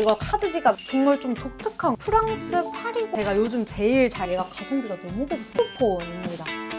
이거 카드 지갑 정말 좀 독특한 프랑스 파리 제가 요즘 제일 잘 얘가 가성비가 너무 괜찮아요. 쿠폰입니다.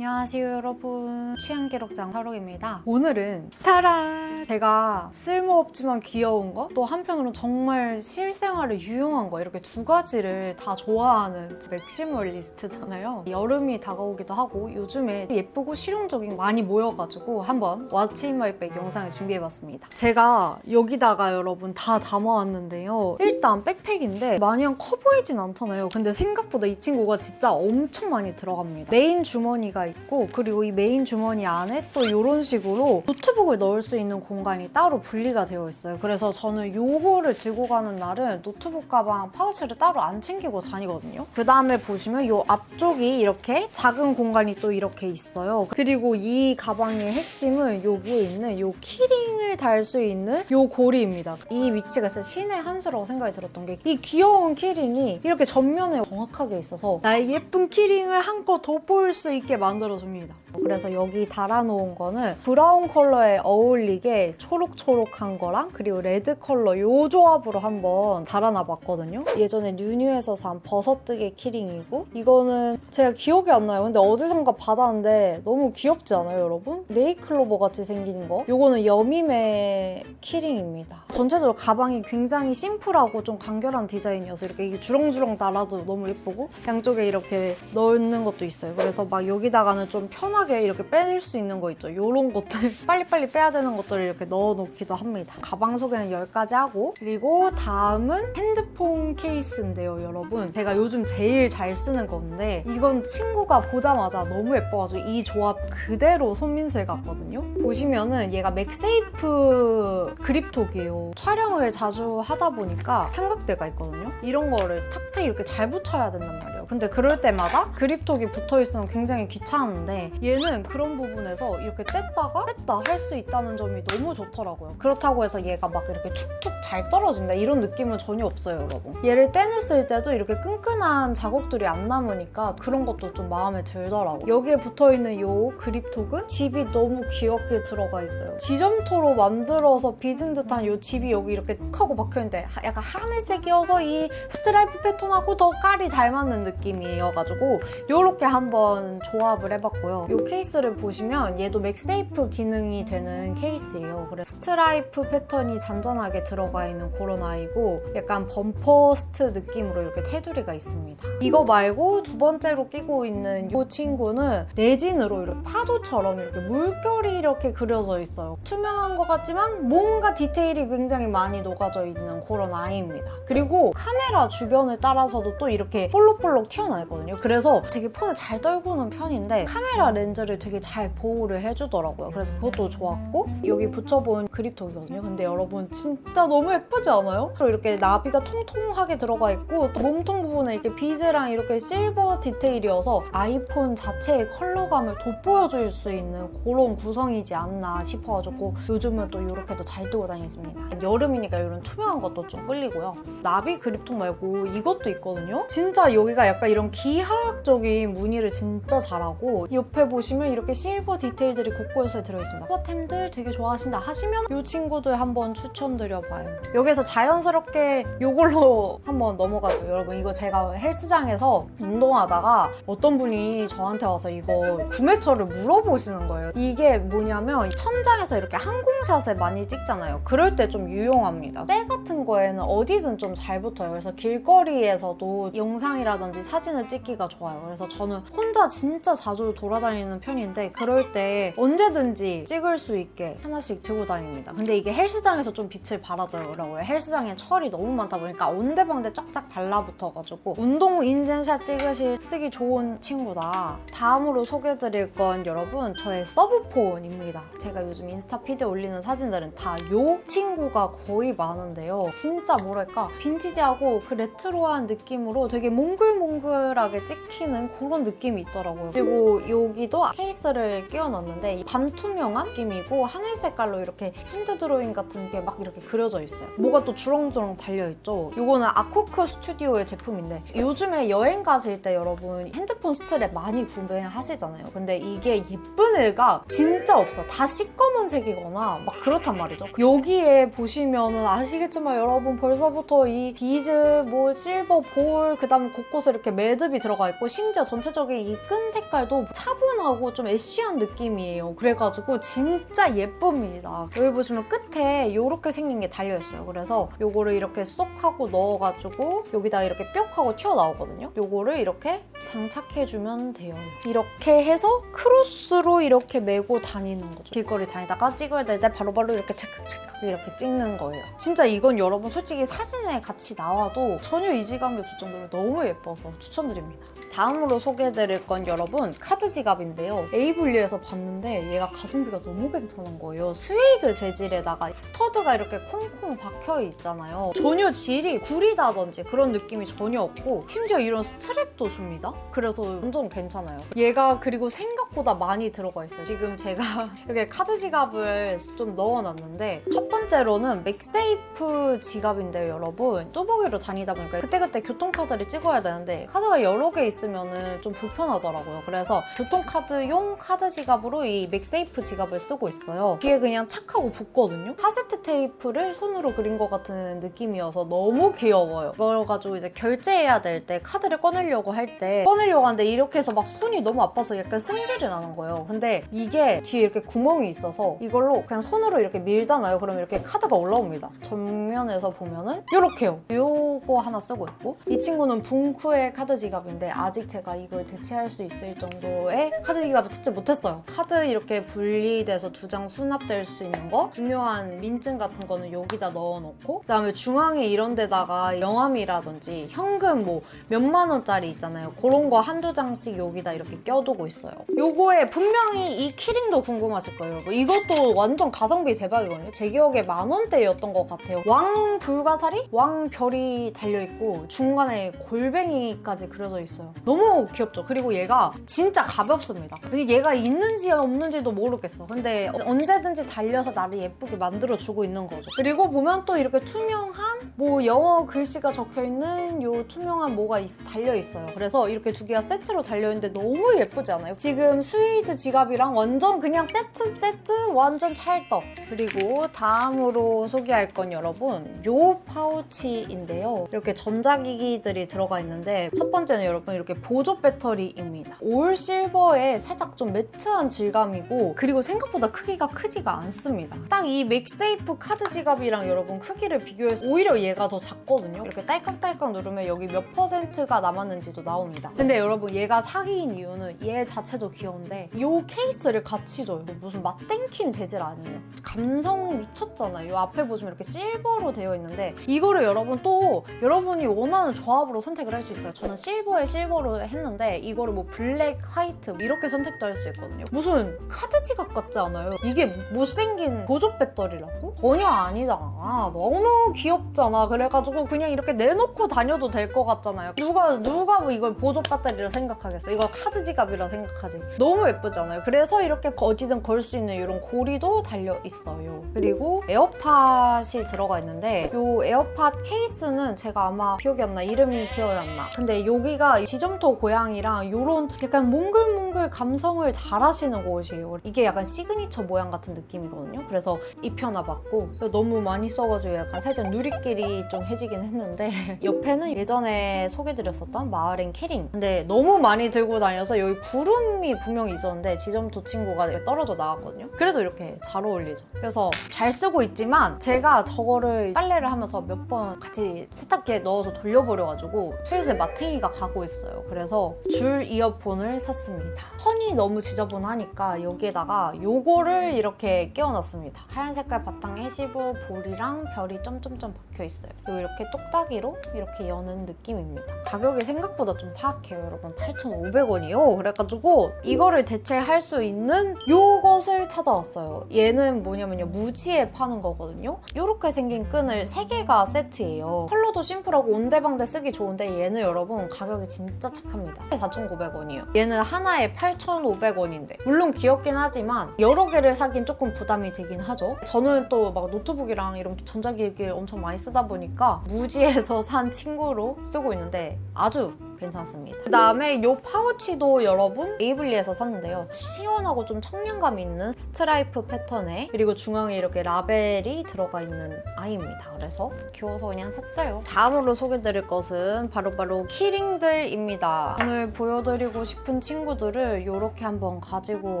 안녕하세요 여러분. 취향기록장 사록입니다. 오늘은 타란 제가 쓸모없지만 귀여운 거 또 한편으로 정말 실생활에 유용한 거 이렇게 두 가지를 다 좋아하는 맥시멀리스트잖아요. 여름이 다가오기도 하고 요즘에 예쁘고 실용적인 거 많이 모여가지고 한번 왓츠 인 마이 백 영상을 준비해봤습니다. 제가 여기다가 여러분 다 담아왔는데요. 일단 백팩인데 마냥 커 보이진 않잖아요. 근데 생각보다 이 친구가 진짜 엄청 많이 들어갑니다. 메인 주머니가 있고 그리고 이 메인 주머니 안에 또 이런 식으로 노트북을 넣을 수 있는 공간이 따로 분리가 되어 있어요. 그래서 저는 요거를 들고 가는 날은 노트북 가방 파우치를 따로 안 챙기고 다니거든요. 그 다음에 보시면 요 앞쪽이 이렇게 작은 공간이 또 이렇게 있어요. 그리고 이 가방의 핵심은 여기에 있는 요 키링을 달 수 있는 요 고리입니다. 이 위치가 진짜 신의 한 수라고 생각이 들었던 게 이 귀여운 키링이 이렇게 전면에 정확하게 있어서 나의 예쁜 키링을 한껏 돋보일 수 있게 만들어 줍니다. 그래서 여기 달아놓은 거는 브라운 컬러에 어울리게 초록초록한 거랑 그리고 레드 컬러 요 조합으로 한번 달아놔봤거든요. 예전에 뉴뉴에서 산 버섯뜨개 키링이고 이거는 제가 기억이 안 나요. 근데 어디선가 받았는데 너무 귀엽지 않아요, 여러분? 네이클로버 같이 생긴 거. 요거는 여미매 키링입니다. 전체적으로 가방이 굉장히 심플하고 좀 간결한 디자인이어서 이렇게 주렁주렁 달아도 너무 예쁘고 양쪽에 이렇게 넣는 것도 있어요. 그래서 막 여기다가 는 좀 편하게 이렇게 빼낼 수 있는 거 있죠. 요런 것들 빨리빨리 빼야 되는 것들을 이렇게 넣어 놓기도 합니다. 가방 소개는 여기까지 하고 그리고 다음은 핸드폰 케이스인데요, 여러분. 제가 요즘 제일 잘 쓰는 건데 이건 친구가 보자마자 너무 예뻐가지고 이 조합 그대로 손민수에 갔거든요. 보시면은 얘가 맥세이프 그립톡이에요. 촬영을 자주 하다 보니까 삼각대가 있거든요. 이런 거를 탁탁 이렇게 잘 붙여야 된단 말이에요. 근데 그럴 때마다 그립톡이 붙어 있으면 굉장히 귀찮 은데 얘는 그런 부분에서 이렇게 뗐다가 뺐다 할 수 있다는 점이 너무 좋더라고요. 그렇다고 해서 얘가 막 이렇게 툭툭 잘 떨어진다 이런 느낌은 전혀 없어요, 여러분. 얘를 떼냈을 때도 이렇게 끈끈한 자국들이 안 남으니까 그런 것도 좀 마음에 들더라고요. 여기에 붙어 있는 요 그립톡은 집이 너무 귀엽게 들어가 있어요. 지점토로 만들어서 빚은 듯한 요 집이 여기 이렇게 툭 하고 박혀 있는데 하- 약간 하늘색이어서 이 스트라이프 패턴하고 더 깔이 잘 맞는 느낌이어가지고 요렇게 한번 조합을 해봤고요. 요 케이스를 보시면 얘도 맥세이프 기능이 되는 케이스예요. 그래서 스트라이프 패턴이 잔잔하게 들어가 있는 그런 아이고 약간 범퍼스트 느낌으로 이렇게 테두리가 있습니다. 이거 말고 두 번째로 끼고 있는 이 친구는 레진으로 이렇게 파도처럼 이렇게 물결이 이렇게 그려져 있어요. 투명한 것 같지만 뭔가 디테일이 굉장히 많이 녹아져 있는 그런 아이입니다. 그리고 카메라 주변을 따라서도 또 이렇게 볼록볼록 튀어나왔거든요. 그래서 되게 폰을 잘 떨구는 편인데 카메라 렌즈를 되게 잘 보호를 해주더라고요. 그래서 그것도 좋았고 여기 붙여본 그립톡이거든요. 근데 여러분 진짜 너무 예쁘지 않아요? 그리고 이렇게 나비가 통통하게 들어가 있고 또 몸통 부분에 이렇게 비즈랑 이렇게 실버 디테일이어서 아이폰 자체의 컬러감을 돋보여줄 수 있는 그런 구성이지 않나 싶어가지고 요즘은 또 이렇게도 잘 들고 다니겠습니다. 여름이니까 이런 투명한 것도 좀 끌리고요. 나비 그립톡 말고 이것도 있거든요. 진짜 여기가 약간 이런 기하학적인 무늬를 진짜 잘하고 옆에 보시면 이렇게 실버 디테일들이 곳곳에 들어있습니다. 허템들 되게 좋아하신다 하시면 이 친구들 한번 추천드려봐요. 여기서 자연스럽게 이걸로 한번 넘어가요. 여러분 이거 제가 헬스장에서 운동하다가 어떤 분이 저한테 와서 이거 구매처를 물어보시는 거예요. 이게 뭐냐면 천장에서 이렇게 항공샷을 많이 찍잖아요. 그럴 때 좀 유용합니다. 때 같은 거에는 어디든 좀 잘 붙어요. 그래서 길거리에서도 영상이라든지 사진을 찍기가 좋아요. 그래서 저는 혼자 진짜 자주 돌아다니는 편인데 그럴 때 언제든지 찍을 수 있게 하나씩 들고 다닙니다. 근데 이게 헬스장에서 좀 빛을 발하더라고요. 헬스장에 철이 너무 많다 보니까 온데방데 쫙쫙 달라붙어가지고 운동 후 인증샷 찍으실 쓰기 좋은 친구다. 다음으로 소개해드릴 건 여러분 저의 서브폰입니다. 제가 요즘 인스타 피드에 올리는 사진들은 다 요 친구가 거의 많은데요. 진짜 뭐랄까 빈티지하고 그 레트로한 느낌으로 되게 몽글몽글하게 찍히는 그런 느낌이 있더라고요. 그리고 여기도 또 케이스를 끼워놨는데 이 반투명한 느낌이고 하늘 색깔로 이렇게 핸드 드로잉 같은 게 막 이렇게 그려져 있어요. 뭐가 또 주렁주렁 달려있죠. 이거는 아코크 스튜디오의 제품인데 요즘에 여행 가실 때 여러분 핸드폰 스트랩 많이 구매하시잖아요. 근데 이게 예쁜 애가 진짜 없어. 다 시꺼먼색이거나 막 그렇단 말이죠. 여기에 보시면은 아시겠지만 여러분 벌써부터 이 비즈, 뭐 실버, 볼, 그 다음 곳곳에 이렇게 매듭이 들어가 있고 심지어 전체적인 이 끈 색깔도 차분하고 좀 애쉬한 느낌이에요. 그래가지고 진짜 예쁩니다. 여기 보시면 끝에 이렇게 생긴 게 달려있어요. 그래서 요거를 이렇게 쏙 하고 넣어가지고 여기다 이렇게 뿅 하고 튀어나오거든요. 요거를 이렇게 장착해주면 돼요. 이렇게 해서 크로스로 이렇게 메고 다니는 거죠. 길거리 다니다가 찍어야 될 때 바로바로 이렇게 찰칵찰칵 이렇게 찍는 거예요. 진짜 이건 여러분 솔직히 사진에 같이 나와도 전혀 이질감이 없을 정도로 너무 예뻐서 추천드립니다. 다음으로 소개해드릴 건 여러분 카드 지갑인데요. 에이블리에서 봤는데 얘가 가성비가 너무 괜찮은 거예요. 스웨이드 재질에다가 스터드가 이렇게 콩콩 박혀 있잖아요. 전혀 질이 구리다든지 그런 느낌이 전혀 없고 심지어 이런 스트랩도 줍니다. 그래서 완전 괜찮아요. 얘가 그리고 생각보다 많이 들어가 있어요. 지금 제가 이렇게 카드 지갑을 좀 넣어놨는데 첫 번째로는 맥세이프 지갑인데요, 여러분. 뚜벅이로 다니다 보니까 그때그때 교통카드를 찍어야 되는데 카드가 여러 개 있 으면 좀 불편하더라고요. 그래서 교통카드용 카드 지갑으로 이 맥세이프 지갑을 쓰고 있어요. 뒤에 그냥 착 하고 붙거든요. 카세트 테이프를 손으로 그린 것 같은 느낌이어서 너무 귀여워요. 그걸 가지고 이제 결제해야 될 때 카드를 꺼내려고 할 때 꺼내려고 하는데 이렇게 해서 막 손이 너무 아파서 약간 승질이 나는 거예요. 근데 이게 뒤에 이렇게 구멍이 있어서 이걸로 그냥 손으로 이렇게 밀잖아요. 그러면 이렇게 카드가 올라옵니다. 전면에서 보면은 이렇게요. 요거 하나 쓰고 있고 이 친구는 붕쿠의 카드 지갑인데 아직 제가 이걸 대체할 수 있을 정도의 카드 지갑을 찾지 못했어요. 카드 이렇게 분리돼서 두 장 수납될 수 있는 거 중요한 민증 같은 거는 여기다 넣어놓고 그다음에 중앙에 이런 데다가 영암이라든지 현금 뭐 몇만 원짜리 있잖아요. 그런 거 한두 장씩 여기다 이렇게 껴두고 있어요. 요거에 분명히 이 키링도 궁금하실 거예요, 여러분. 이것도 완전 가성비 대박이거든요. 제 기억에 만 원대였던 것 같아요. 왕 불가사리? 왕 별이 달려있고 중간에 골뱅이까지 그려져 있어요. 너무 귀엽죠? 그리고 얘가 진짜 가볍습니다. 근데 얘가 있는지 없는지도 모르겠어. 근데 언제든지 달려서 나를 예쁘게 만들어주고 있는 거죠. 그리고 보면 또 이렇게 투명한 뭐 영어 글씨가 적혀있는 요 투명한 뭐가 있- 달려있어요. 그래서 이렇게 두 개가 세트로 달려있는데 너무 예쁘지 않아요? 지금 스웨이드 지갑이랑 완전 그냥 세트 세트 완전 찰떡. 그리고 다음으로 소개할 건 여러분 요 파우치인데요. 이렇게 전자기기들이 들어가 있는데 첫 번째는 여러분 이렇게 보조 배터리입니다. 올 실버에 살짝 좀 매트한 질감이고 그리고 생각보다 크기가 크지가 않습니다. 딱 이 맥세이프 카드 지갑이랑 여러분 크기를 비교해서 오히려 얘가 더 작거든요. 이렇게 딸깍딸깍 누르면 여기 몇 퍼센트가 남았는지도 나옵니다. 근데 여러분 얘가 사기인 이유는 얘 자체도 귀여운데 이 케이스를 같이 줘요. 무슨 맛땡킴 재질 아니에요. 감성 미쳤잖아요. 이 앞에 보시면 이렇게 실버로 되어 있는데 이거를 여러분 또 여러분이 원하는 조합으로 선택을 할 수 있어요. 저는 실버에 실버 로 했는데 이거를 뭐 블랙, 화이트 이렇게 선택도 할 수 있거든요. 무슨 카드 지갑 같지 않아요? 이게 못생긴 보조 배터리라고? 전혀 아니잖아. 너무 귀엽잖아. 그래가지고 그냥 이렇게 내놓고 다녀도 될 것 같잖아요. 누가 누가 뭐 이걸 보조 배터리라 생각하겠어? 이거 카드 지갑이라 생각하지. 너무 예쁘지 않아요? 그래서 이렇게 어디든 걸 수 있는 이런 고리도 달려 있어요. 그리고 에어팟이 들어가 있는데 이 에어팟 케이스는 제가 아마 기억이 안 나. 이름이 기억이 안 나. 근데 여기가 지 점토 고양이랑 이런 약간 몽글몽글 감성을 잘 하시는 곳이에요. 이게 약간 시그니처 모양 같은 느낌이거든요. 그래서 입혀놔봤고 너무 많이 써가지고 약간 살짝 누리끼리 좀 해지긴 했는데 옆에는 예전에 소개드렸었던 마을행 키링 근데 너무 많이 들고 다녀서 여기 구름이 분명히 있었는데 지점토 친구가 떨어져 나왔거든요. 그래도 이렇게 잘 어울리죠. 그래서 잘 쓰고 있지만 제가 저거를 빨래를 하면서 몇 번 같이 세탁기에 넣어서 돌려버려가지고 슬슬 마탱이가 가고 있어요. 그래서 줄 이어폰을 샀습니다. 선이 너무 지저분하니까 여기에다가 요거를 이렇게 끼워놨습니다. 하얀 색깔 바탕에 15 볼이랑 별이 점점점 박혀 있어요. 그리고 이렇게 똑딱이로 이렇게 여는 느낌입니다. 가격이 생각보다 좀 사악해요, 여러분. 8,500원이요. 그래가지고 이거를 대체할 수 있는 요것을 찾아왔어요. 얘는 뭐냐면요, 무지에 파는 거거든요. 이렇게 생긴 끈을 3개가 세트예요. 컬러도 심플하고 온데방데 쓰기 좋은데 얘는 여러분 가격이 진짜 진짜 착합니다. 4,900원이에요. 얘는 하나에 8,500원인데 물론 귀엽긴 하지만 여러 개를 사긴 조금 부담이 되긴 하죠. 저는 또 막 노트북이랑 이런 전자기기를 엄청 많이 쓰다 보니까 무지에서 산 친구로 쓰고 있는데 아주 괜찮습니다. 그 다음에 이 파우치도 여러분 에이블리에서 샀는데요. 시원하고 좀 청량감 있는 스트라이프 패턴에 그리고 중앙에 이렇게 라벨이 들어가 있는 아이입니다. 그래서 귀여워서 그냥 샀어요. 다음으로 소개드릴 것은 바로 바로 키링들입니다. 오늘 보여드리고 싶은 친구들을 이렇게 한번 가지고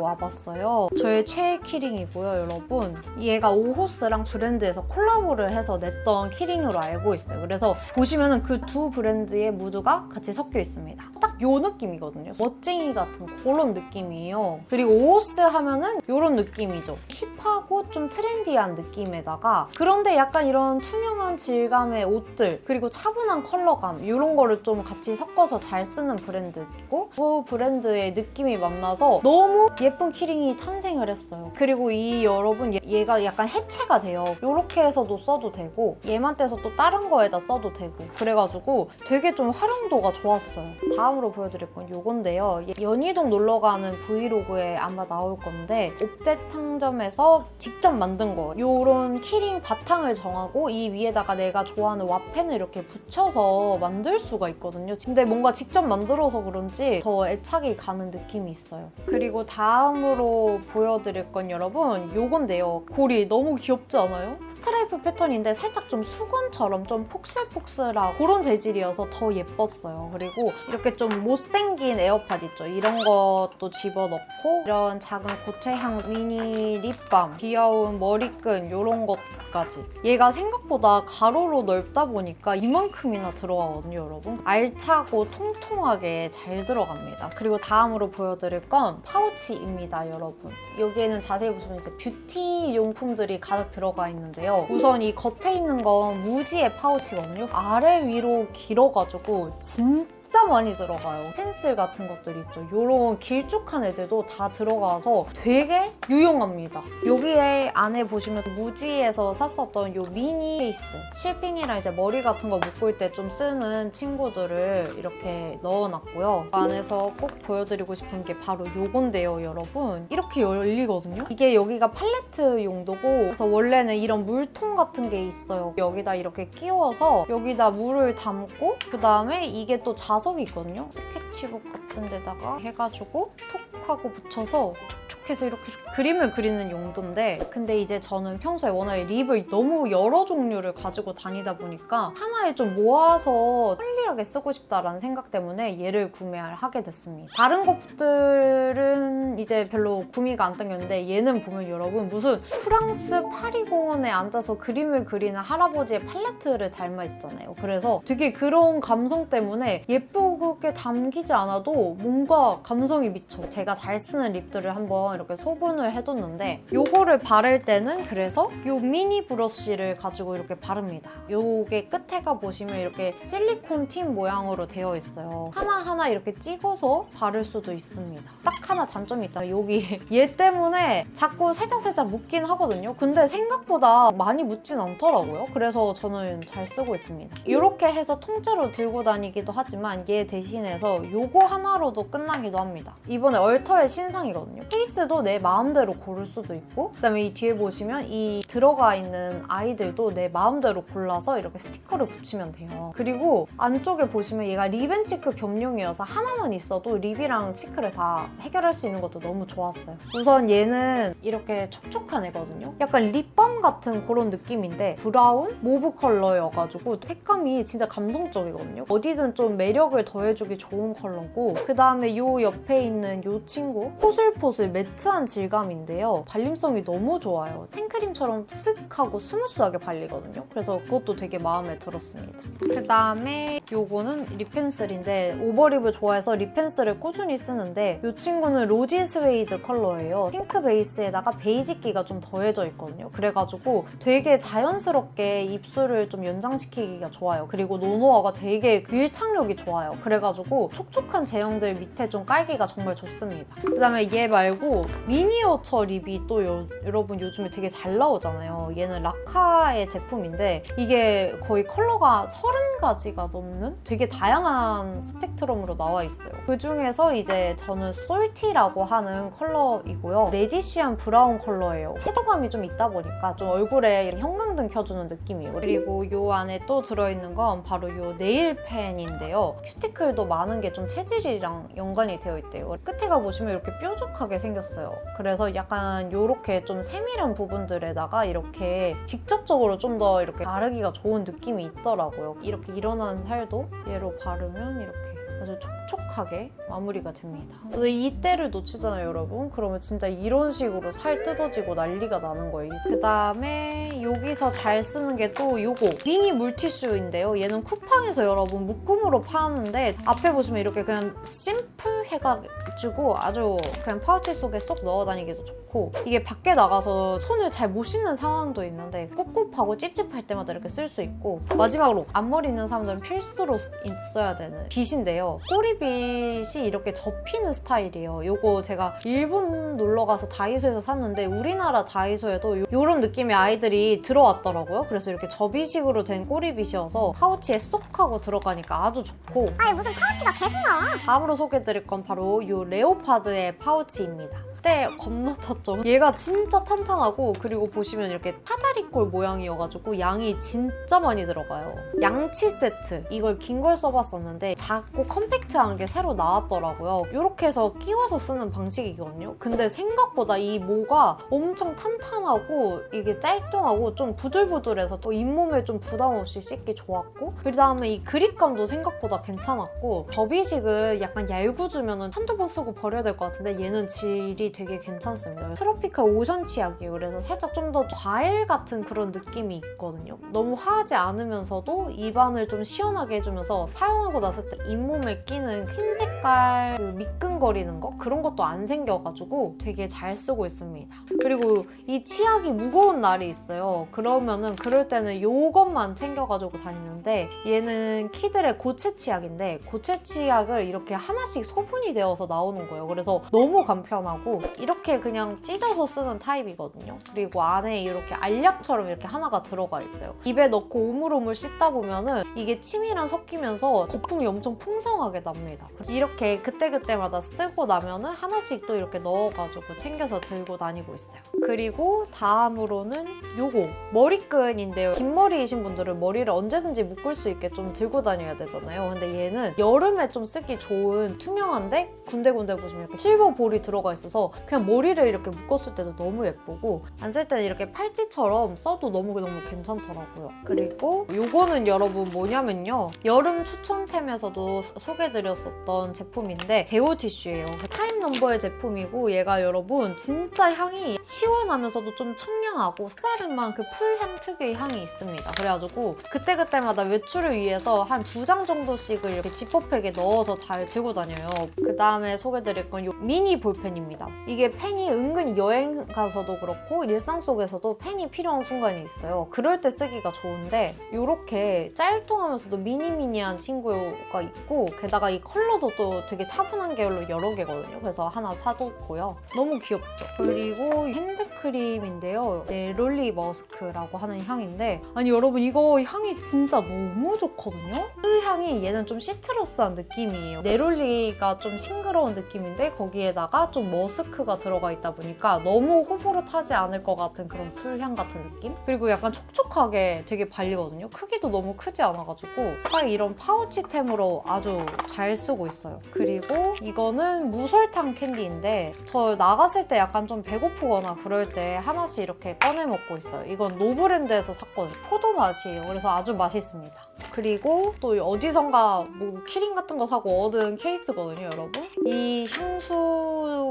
와봤어요. 저의 최애 키링이고요, 여러분. 얘가 오호스랑 브랜드에서 콜라보를 해서 냈던 키링으로 알고 있어요. 그래서 보시면은 그 두 브랜드의 무드가 같이 섞여 있습니다. 딱 요 느낌이거든요. 멋쟁이 같은 그런 느낌이에요. 그리고 오호스 하면은 이런 느낌이죠. 힙하고 좀 트렌디한 느낌에다가 그런데 약간 이런 투명한 질감의 옷들 그리고 차분한 컬러감 이런 거를 좀 같이 섞어서 잘 쓰는 브랜드고 그 브랜드의 느낌이 만나서 너무 예쁜 키링이 탄생을 했어요. 그리고 이 여러분 얘- 얘가 약간 해체가 돼요. 이렇게 해서도 써도 되고 얘만 떼서 또 다른 거에다 써도 되고 그래가지고 되게 좀 활용도가 좋 았어요. 다음으로 보여드릴 건 요건데요. 얘 연희동 놀러 가는 브이로그에 아마 나올 건데 옵젯 상점에서 직접 만든 거. 요런 키링 바탕을 정하고 이 위에다가 내가 좋아하는 와펜을 이렇게 붙여서 만들 수가 있거든요. 근데 뭔가 직접 만들어서 그런지 더 애착이 가는 느낌이 있어요. 그리고 다음으로 보여드릴 건 여러분 요건데요. 골이 너무 귀엽지 않아요? 스트라이프 패턴인데 살짝 좀 수건처럼 좀 폭슬폭슬하고 그런 재질이어서 더 예뻤어요. 그리고 이렇게 좀 못생긴 에어팟 있죠. 이런 것도 집어넣고 이런 작은 고체향 미니 립밤, 귀여운 머리끈 이런 것까지. 얘가 생각보다 가로로 넓다 보니까 이만큼이나 들어가거든요, 여러분. 알차고 통통하게 잘 들어갑니다. 그리고 다음으로 보여드릴 건 파우치입니다, 여러분. 여기에는 자세히 보시면 이제 뷰티 용품들이 가득 들어가 있는데요. 우선 이 겉에 있는 건 무지의 파우치거든요. 아래 위로 길어가지고 진 진짜 많이 들어가요. 펜슬 같은 것들 있죠. 이런 길쭉한 애들도 다 들어가서 되게 유용합니다. 여기에 안에 보시면 무지에서 샀었던 이 미니 케이스 실핑이랑 이제 머리 같은 거 묶을 때 좀 쓰는 친구들을 이렇게 넣어놨고요. 그 안에서 꼭 보여드리고 싶은 게 바로 요건데요, 여러분. 이렇게 열리거든요. 이게 여기가 팔레트 용도고 그래서 원래는 이런 물통 같은 게 있어요. 여기다 이렇게 끼워서 여기다 물을 담고 그 다음에 이게 또 자석 이 있거든요. 스케치북 같은 데다가 해가지고 톡 하고 붙여서 촉촉해서 이렇게 그림을 그리는 용도인데 근데 이제 저는 평소에 워낙에 립을 너무 여러 종류를 가지고 다니다 보니까 하나에 좀 모아서 편리하게 쓰고 싶다라는 생각 때문에 얘를 구매하게 됐습니다. 다른 것들은 이제 별로 구미가 안 당겼는데 얘는 보면 여러분 무슨 프랑스 파리 공원에 앉아서 그림을 그리는 할아버지의 팔레트를 닮아 있잖아요. 그래서 되게 그런 감성 때문에 예쁘게 담기지 않아도 뭔가 감성이 미쳐. 제가 잘 쓰는 립들을 한번 이렇게 소분을 해뒀는데 요거를 바를 때는 그래서 요 미니 브러쉬를 가지고 이렇게 바릅니다. 요게 끝에가 보시면 이렇게 실리콘 틴 모양으로 되어 있어요. 하나하나 이렇게 찍어서 바를 수도 있습니다. 딱 하나 단점이 있다. 여기 얘 때문에 자꾸 살짝살짝 묻긴 하거든요. 근데 생각보다 많이 묻진 않더라고요. 그래서 저는 잘 쓰고 있습니다. 이렇게 해서 통째로 들고 다니기도 하지만 얘 대신해서 요거 하나로도 끝나기도 합니다. 이번에 얼터의 신상이거든요. 케이스도 내 마음대로 고를 수도 있고 그다음에 이 뒤에 보시면 이 들어가 있는 아이들도 내 마음대로 골라서 이렇게 스티커를 붙이면 돼요. 그리고 안쪽에 보시면 얘가 립앤 치크 겸용이어서 하나만 있어도 립이랑 치크를 다 해결할 수 있는 것도 너무 좋았어요. 우선 얘는 이렇게 촉촉한 애거든요. 약간 립밤 같은 그런 느낌인데 브라운 모브 컬러여가지고 색감이 진짜 감성적이거든요. 어디든 좀 매력 을 더해주기 좋은 컬러고 그 다음에 요 옆에 있는 요 친구 포슬포슬 매트한 질감인데요. 발림성이 너무 좋아요. 생크림처럼 쓱 하고 스무스하게 발리거든요. 그래서 그것도 되게 마음에 들었습니다. 그 다음에 요거는 립펜슬인데 오버립을 좋아해서 립펜슬을 꾸준히 쓰는데 이 친구는 로지 스웨이드 컬러예요. 핑크 베이스에다가 베이지기가 좀 더해져 있거든요. 그래가지고 되게 자연스럽게 입술을 좀 연장시키기가 좋아요. 그리고 노노아가 되게 밀착력이 좋아요. 그래가지고 촉촉한 제형들 밑에 좀 깔기가 정말 좋습니다. 그 다음에 얘 말고 미니어처 립이 또 여, 여러분 요즘에 되게 잘 나오잖아요. 얘는 라카의 제품인데 이게 거의 컬러가 30가지가 넘는 없는 되게 다양한 스펙트럼으로 나와 있어요. 그 중에서 이제 저는 솔티라고 하는 컬러이고요. 레디시한 브라운 컬러예요. 채도감이 좀 있다 보니까 좀 얼굴에 형광등 켜주는 느낌이에요. 그리고 이 안에 또 들어있는 건 바로 이 네일 펜인데요. 큐티클도 많은 게 좀 체질이랑 연관이 되어 있대요. 끝에 가 보시면 이렇게 뾰족하게 생겼어요. 그래서 약간 이렇게 좀 세밀한 부분들에다가 이렇게 직접적으로 좀 더 이렇게 바르기가 좋은 느낌이 있더라고요. 이렇게 일어나는 살도 얘로 바르면 이렇게 아주 촉촉하게 마무리가 됩니다. 근데 이때를 놓치잖아요, 여러분. 그러면 진짜 이런 식으로 살 뜯어지고 난리가 나는 거예요. 그 다음에 여기서 잘 쓰는 게또 이거 미니 물티슈인데요. 얘는 쿠팡에서 여러분 묶음으로 파는데 앞에 보시면 이렇게 그냥 심플 해가지고 아주 그냥 파우치 속에 쏙 넣어 다니기도 좋고 이게 밖에 나가서 손을 잘 못 씻는 상황도 있는데 꿉꿉하고 찝찝할 때마다 이렇게 쓸 수 있고 마지막으로 앞머리 있는 사람들은 필수로 있어야 되는 빗인데요. 꼬리빗이 이렇게 접히는 스타일이에요. 요거 제가 일본 놀러 가서 다이소에서 샀는데 우리나라 다이소에도 이런 느낌의 아이들이 들어왔더라고요. 그래서 이렇게 접이식으로 된 꼬리빗이어서 파우치에 쏙 하고 들어가니까 아주 좋고 아니 무슨 파우치가 계속 나와 다음으로 소개해드릴 건 바로 이 레오파드의 파우치입니다. 그때 겁나 탔죠. 얘가 진짜 탄탄하고 그리고 보시면 이렇게 사다리꼴 모양이어가지고 양이 진짜 많이 들어가요. 양치 세트 이걸 긴 걸 써봤었는데 작고 컴팩트한 게 새로 나왔더라고요. 이렇게 해서 끼워서 쓰는 방식이거든요. 근데 생각보다 이 모가 엄청 탄탄하고 이게 짤뚱하고 좀 부들부들해서 또 잇몸에 좀 부담 없이 씻기 좋았고 그 다음에 이 그립감도 생각보다 괜찮았고 접이식을 약간 얇구주면 한두 번 쓰고 버려야 될 것 같은데 얘는 질이 되게 괜찮습니다. 트로피칼 오션 치약이에요. 그래서 살짝 좀 더 과일 같은 그런 느낌이 있거든요. 너무 화하지 않으면서도 입안을 좀 시원하게 해주면서 사용하고 때 잇몸에 끼는 흰 색깔 그 미끈거리는 거 그런 것도 안 생겨가지고 되게 잘 쓰고 있습니다. 그리고 이 치약이 무거운 날이 있어요. 그러면은 그럴 때는 이것만 챙겨가지고 다니는데 얘는 키들의 고체 치약인데 고체 치약을 이렇게 하나씩 소분이 되어서 나오는 거예요. 그래서 너무 간편하고 이렇게 그냥 찢어서 쓰는 타입이거든요. 그리고 안에 이렇게 알약처럼 이렇게 하나가 들어가 있어요. 입에 넣고 오물오물 씻다 보면은 이게 침이랑 섞이면서 거품이 엄청 풍성하게 납니다. 이렇게 그때그때마다 쓰고 나면은 하나씩 또 이렇게 넣어가지고 챙겨서 들고 다니고 있어요. 그리고 다음으로는 요거 머리끈인데요. 긴 머리이신 분들은 머리를 언제든지 묶을 수 있게 좀 들고 다녀야 되잖아요. 근데 얘는 여름에 좀 쓰기 좋은 투명한데 군데군데 보시면 이렇게 실버 볼이 들어가 있어서 그냥 머리를 이렇게 묶었을 때도 너무 예쁘고 안 쓸 때는 이렇게 팔찌처럼 써도 너무 너무 괜찮더라고요. 그리고 요거는 여러분 뭐냐면요. 여름 추천템에서도 소개드렸었던 제품인데 데오 티슈예요. 타임 넘버의 제품이고 얘가 여러분 진짜 향이 시원하면서도 좀 청량하고 쌀은만 그 풀향 특유의 향이 있습니다. 그래가지고 그때그때마다 외출을 위해서 한 두 장 정도씩을 이렇게 지퍼백에 넣어서 잘 들고 다녀요. 그 다음에 소개드릴 건이 미니 볼펜입니다. 이게 펜이 은근 여행 가서도 그렇고 일상 속에서도 펜이 필요한 순간이 있어요. 그럴 때 쓰기가 좋은데 이렇게 짤뚱하면서도 미니미니한 친구가 있고 게다가 이 컬러도 또 되게 차분한 계열로 여러 개거든요. 그래서 하나 사뒀고요. 너무 귀엽죠? 그리고 핸드크림인데요. 네, 롤리 머스크라고 하는 향인데 아니 여러분 이거 향이 진짜 너무 좋거든요? 풀 향이 얘는 좀 시트러스한 느낌이에요. 네롤리가 좀 싱그러운 느낌인데 거기에다가 좀 머스크 가 들어가 있다 보니까 너무 호불호 타지 않을 것 같은 그런 풀향 같은 느낌? 그리고 약간 촉촉하게 되게 발리거든요. 크기도 너무 크지 않아가지고 딱 이런 파우치템으로 아주 잘 쓰고 있어요. 그리고 이거는 무설탕 캔디인데 저 나갔을 때 약간 좀 배고프거나 그럴 때 하나씩 이렇게 꺼내 먹고 있어요. 이건 노브랜드에서 샀거든요. 포도 맛이에요. 그래서 아주 맛있습니다. 그리고 또 어디선가 뭐 키링 같은 거 사고 얻은 케이스거든요, 여러분. 이 향수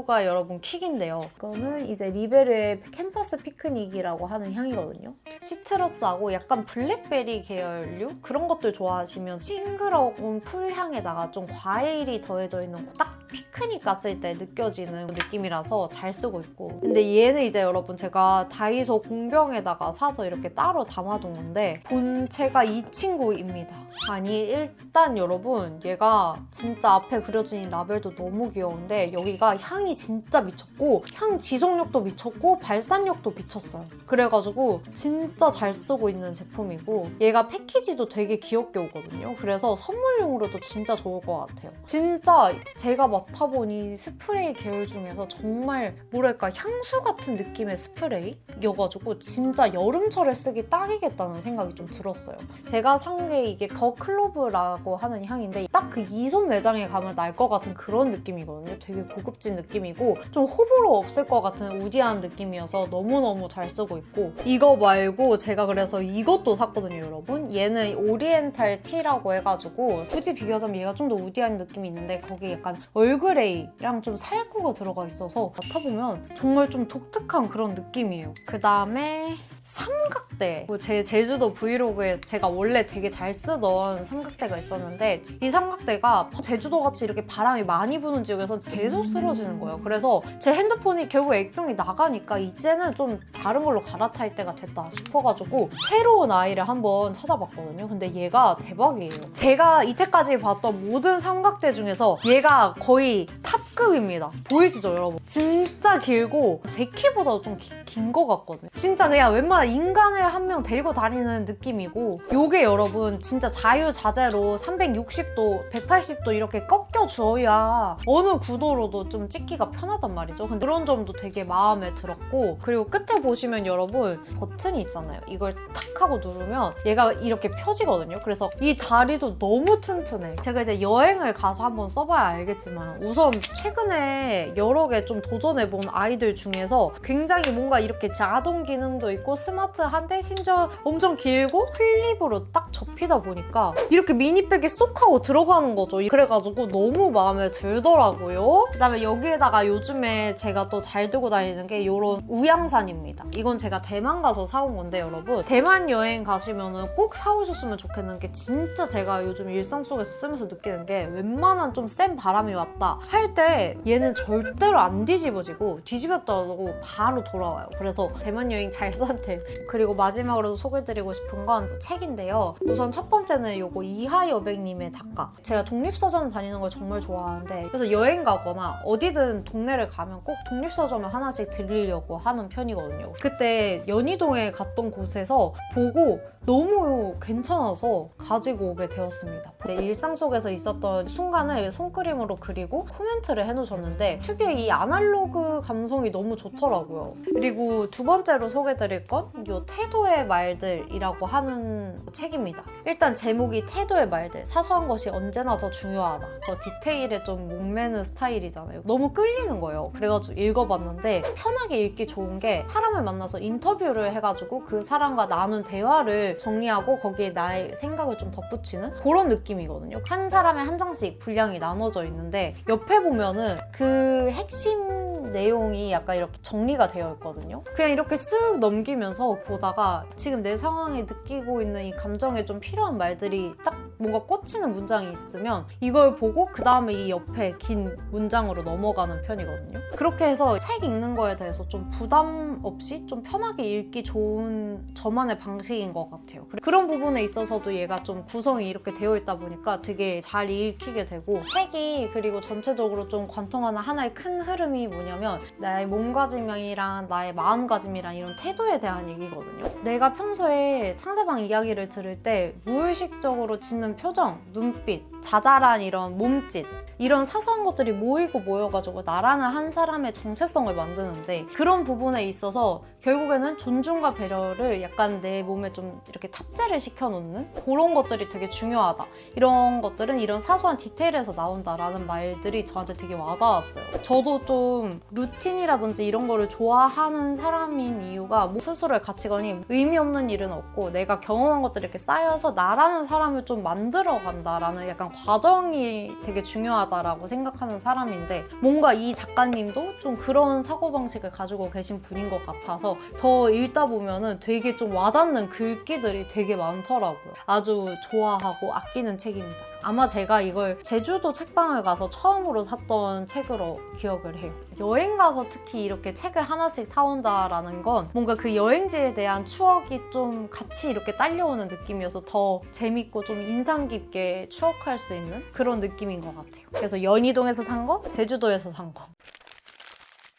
가 여러분 킥인데요. 이거는 이제 리베르의 캠퍼스 피크닉이라고 하는 향이거든요. 시트러스하고 약간 블랙베리 계열류 그런 것들 좋아하시면 싱그러운 풀향에다가 좀 과일이 더해져 있는 딱 피크 피크닉 갔을 때 느껴지는 느낌이라서 잘 쓰고 있고 근데 얘는 이제 여러분 제가 다이소 공병에다가 사서 이렇게 따로 담아뒀는데 본체가 이 친구입니다 아니 일단 여러분 얘가 진짜 앞에 그려진 이 라벨도 너무 귀여운데 여기가 향이 진짜 미쳤고 향 지속력도 미쳤고 발산력도 미쳤어요. 그래가지고 진짜 잘 쓰고 있는 제품이고 얘가 패키지도 되게 귀엽게 오거든요. 그래서 선물용으로도 진짜 좋을 것 같아요. 진짜 제가 맡아본 이 스프레이 계열 중에서 정말 뭐랄까 향수 같은 느낌의 스프레이여가지고 진짜 여름철에 쓰기 딱이겠다는 생각이 좀 들었어요. 제가 산 게 이게 더 클로브라고 하는 향인데 딱 그 이손 매장에 가면 날 것 같은 그런 느낌이거든요. 되게 고급진 느낌 이고 좀 호불호 없을 것 같은 우디한 느낌이어서 너무너무 잘 쓰고 있고 이거 말고 제가 그래서 이것도 샀거든요, 여러분. 얘는 오리엔탈 티라고 해가지고 굳이 비교하자면 얘가 좀 더 우디한 느낌이 있는데 거기 약간 얼그레이랑 좀거 들어가 있어서 맡아보면 정말 좀 독특한 그런 느낌이에요. 그 다음에 삼각대. 뭐제 제주도 브이로그에 제가 원래 되게 잘 쓰던 삼각대가 있었는데 이 삼각대가 제주도 같이 이렇게 바람이 많이 부는 지역에서 계속 쓰러지는 거예요. 그래서 제 핸드폰이 결국 액정이 나가니까 이제는 좀 다른 걸로 갈아탈 때가 됐다 싶어가지고 새로운 아이를 한번 찾아봤거든요. 근데 얘가 대박이에요. 제가 이때까지 봤던 모든 삼각대 중에서 얘가 거의 탑 급입니다. 보이시죠, 여러분? 진짜 길고 제 키보다 좀긴 것 같거든요. 진짜 그냥 웬만한 인간을 한 명 데리고 다니는 느낌이고 요게 여러분 진짜 자유자재로 360도, 180도 이렇게 꺾여줘야 어느 구도로도 좀 찍기가 편하단 말이죠. 근데 그런 점도 되게 마음에 들었고 그리고 끝에 보시면 여러분 버튼이 있잖아요. 이걸 탁 하고 누르면 얘가 이렇게 펴지거든요. 그래서 이 다리도 너무 튼튼해. 제가 이제 여행을 가서 한번 써봐야 알겠지만 우선 최 근에 여러 개 좀 도전해본 아이들 중에서 굉장히 뭔가 이렇게 자동 기능도 있고 스마트한데 심지어 엄청 길고 플립으로 딱 접히다 보니까 이렇게 미니백에 쏙 하고 들어가는 거죠. 그래가지고 너무 마음에 들더라고요. 그다음에 여기에다가 요즘에 제가 또 잘 들고 다니는 게 이런 우양산입니다. 이건 제가 대만 가서 사온 건데 여러분 대만 여행 가시면은 꼭 사오셨으면 좋겠는 게 진짜 제가 요즘 일상 속에서 쓰면서 느끼는 게 웬만한 좀 센 바람이 왔다 할때 얘는 절대로 안 뒤집어지고 뒤집었다고 바로 돌아와요. 그래서 대만 여행 잘 산템. 그리고 마지막으로 소개드리고 싶은 건 책인데요. 우선 첫 번째는 요거 이하 여백님의 작가. 제가 독립서점 다니는 걸 정말 좋아하는데 그래서 여행 가거나 어디든 동네를 가면 꼭 독립서점을 하나씩 들리려고 하는 편이거든요. 그때 연희동에 갔던 곳에서 보고 너무 괜찮아서 가지고 오게 되었습니다. 일상 속에서 있었던 순간을 손그림으로 그리고 코멘트를 해놓으셨는데 특유의 이 아날로그 감성이 너무 좋더라고요. 그리고 두 번째로 소개드릴 건이 태도의 말들이라고 하는 책입니다. 일단 제목이 태도의 말들. 사소한 것이 언제나 더 중요하다. 더 디테일에 좀 목매는 스타일이잖아요. 너무 끌리는 거예요. 그래가지고 읽어봤는데 편하게 읽기 좋은 게 사람을 만나서 인터뷰를 해가지고 그 사람과 나눈 대화를 정리하고 거기에 나의 생각을 좀 덧붙이는 그런 느낌이거든요. 한 사람에 한 장씩 분량이 나눠져 있는데 옆에 보면 은 그 핵심 내용이 약간 이렇게 정리가 되어 있거든요. 그냥 이렇게 쓱 넘기면서 보다가 지금 내 상황에 느끼고 있는 이 감정에 좀 필요한 말들이 딱 뭔가 꽂히는 문장이 있으면 이걸 보고 그 다음에 이 옆에 긴 문장으로 넘어가는 편이거든요. 그렇게 해서 책 읽는 거에 대해서 좀 부담 없이 좀 편하게 읽기 좋은 저만의 방식인 것 같아요. 그런 부분에 있어서도 얘가 좀 구성이 이렇게 되어 있다 보니까 되게 잘 읽히게 되고 책이 그리고 전체적으로 좀 관통하는 하나의 큰 흐름이 뭐냐면 나의 몸가짐이랑 나의 마음가짐이랑 이런 태도에 대한 얘기거든요. 내가 평소에 상대방 이야기를 들을 때 무의식적으로 짓는 표정, 눈빛, 자잘한 이런 몸짓 이런 사소한 것들이 모이고 모여가지고 나라는 한 사람의 정체성을 만드는데 그런 부분에 있어서 결국에는 존중과 배려를 약간 내 몸에 좀 이렇게 탑재를 시켜놓는 그런 것들이 되게 중요하다. 이런 것들은 이런 사소한 디테일에서 나온다라는 말들이 저한테 되게 와닿았어요. 저도 좀 루틴이라든지 이런 거를 좋아하는 사람인 이유가 뭐 스스로의 가치관이 의미 없는 일은 없고 내가 경험한 것들이 이렇게 쌓여서 나라는 사람을 좀 만들어 간다라는 약간 과정이 되게 중요하다 라고 생각하는 사람인데 뭔가 이 작가님도 좀 그런 사고방식을 가지고 계신 분인 것 같아서 더 읽다 보면은 되게 좀 와닿는 글귀들이 되게 많더라고요. 아주 좋아하고 아끼는 책입니다. 아마 제가 이걸 제주도 책방을 가서 처음으로 샀던 책으로 기억을 해요. 여행 가서 특히 이렇게 책을 하나씩 사온다라는 건 뭔가 그 여행지에 대한 추억이 좀 같이 이렇게 딸려오는 느낌이어서 더 재밌고 좀 인상 깊게 추억할 수 있는 그런 느낌인 것 같아요. 그래서 연희동에서 산 거, 제주도에서 산 거.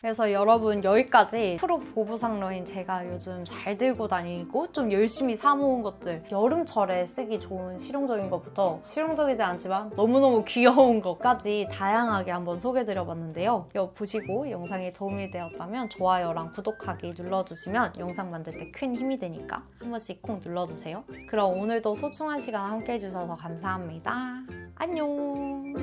그래서 여러분 여기까지 프로 보부상러인 제가 요즘 잘 들고 다니고 좀 열심히 사모은 것들 여름철에 쓰기 좋은 실용적인 것부터 실용적이지 않지만 너무너무 귀여운 것까지 다양하게 한번 소개드려봤는데요. 여 보시고 영상이 도움이 되었다면 좋아요랑 구독하기 눌러주시면 영상 만들 때 큰 힘이 되니까 한 번씩 콕 눌러주세요. 그럼 오늘도 소중한 시간 함께 해주셔서 감사합니다. 안녕!